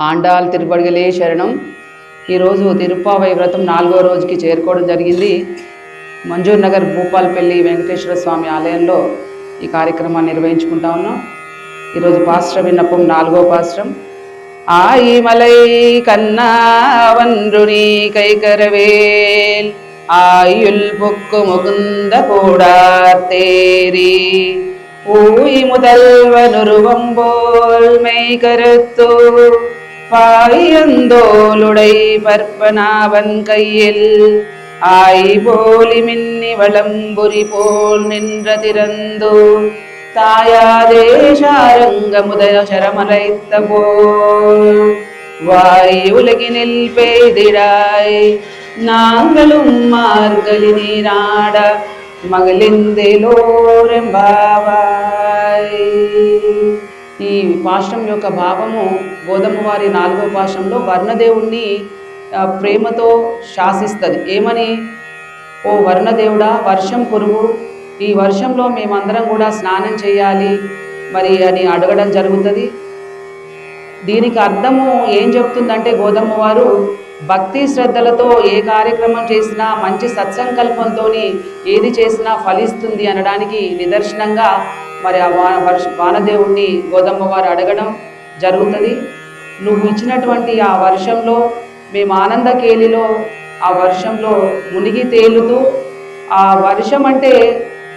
ఆండాల్ తిరుపడిగలే శరణం ఈరోజు తిరుప్పావై వ్రతం నాలుగో రోజుకి చేరుకోవడం జరిగింది మంజూర్ నగర్ భూపాల్పల్లి వెంకటేశ్వర స్వామి ఆలయంలో ఈ కార్యక్రమాన్ని నిర్వహించుకుంటా ఉన్నాం ఈరోజు పాస్టర్ విన్నపం నాలుగో పాస్త్రం ఆయి మలై కన్నా వన్రుని కైకరవేల్ ஆயுள் பொக்கு முகுந்த கூடார்த்தேரி ஊய் முதல்வனுருவம் போல் மெய் கருத்து பாயந்தோளுடை பற்பனாவன் கையில் ஆய் போலி மின்னி வளம்புரி போல் நின்ற திறந்தோ தாயாதேஷாரங்க முதல சரமலைத்த போல். வாய் உலகினில் பெய்திடாய் நாங்களும் மார்கழி நீராட மகளிந்தேலோரெம்பாவாய் ఈ పాశం యొక్క భావము గోధుమ వారి నాలుగో పాశంలో వర్ణదేవుణ్ణి ప్రేమతో శాసిస్తుంది. ఏమని? ఓ వర్ణదేవుడా వర్షం కురువు. ఈ వర్షంలో మేమందరం కూడా స్నానం చేయాలి. మరి అని అడగడం జరుగుతుంది. దీనికి అర్థము ఏం చెప్తుందంటే గోధుమ వారు భక్తి శ్రద్ధలతో ఏ కార్యక్రమం చేసినా మంచి సత్సంకల్పంతో ఏది చేసినా ఫలిస్తుంది అనడానికి నిదర్శనంగా మరి ఆ వాన వర్ష వానదేవుణ్ణి గోదమ్మ వారు అడగడం జరుగుతుంది. నువ్వు ఇచ్చినటువంటి ఆ వర్షంలో మేము ఆనందకేలిలో ఆ వర్షంలో మునిగి తేలుతూ ఆ వర్షం అంటే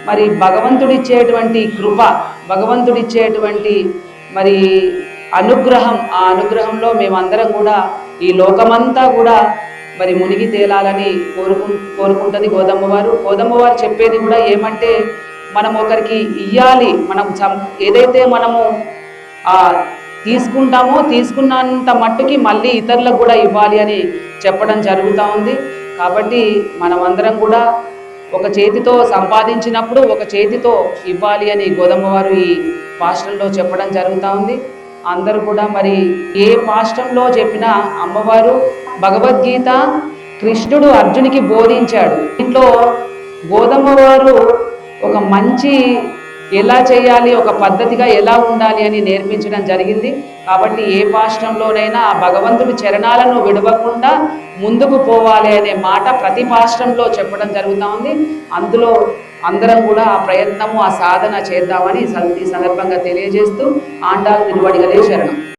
మరి భగవంతుడిచ్చేటువంటి కృప భగవంతుడిచ్చేటువంటి మరి అనుగ్రహం ఆ అనుగ్రహంలో మేమందరం కూడా ఈ లోకమంతా కూడా మరి మునిగి తేలాలని కోరుకు కోరుకుంటుంది గోదమ్మ వారు వారు చెప్పేది కూడా ఏమంటే మనం ఒకరికి ఇయ్యాలి మనం ఏదైతే మనము ఆ తీసుకుంటామో తీసుకున్నంత మట్టుకి మళ్ళీ ఇతరులకు కూడా ఇవ్వాలి అని చెప్పడం జరుగుతూ ఉంది. కాబట్టి మనమందరం కూడా ఒక చేతితో సంపాదించినప్పుడు ఒక చేతితో ఇవ్వాలి అని గోదమ్మ వారు ఈ పాస్టంలో చెప్పడం జరుగుతూ ఉంది. అందరూ కూడా మరి ఏ పాష్టంలో చెప్పినా అమ్మవారు భగవద్గీత కృష్ణుడు అర్జునికి బోధించాడు. ఇంట్లో గోదమ్మ వారు ఒక మంచి ఎలా చేయాలి ఒక పద్ధతిగా ఎలా ఉండాలి అని నేర్పించడం జరిగింది. కాబట్టి ఏ పాశ్రంలోనైనా ఆ భగవంతుడి చరణాలను విడవకుండా ముందుకు పోవాలి అనే మాట ప్రతి పాశ్రంలో చెప్పడం జరుగుతూ ఉంది. అందులో అందరం కూడా ఆ ప్రయత్నము ఆ సాధన చేద్దామని ఈ సందర్భంగా తెలియజేస్తూ ఆండాలు తిరువడిగలే శరణం.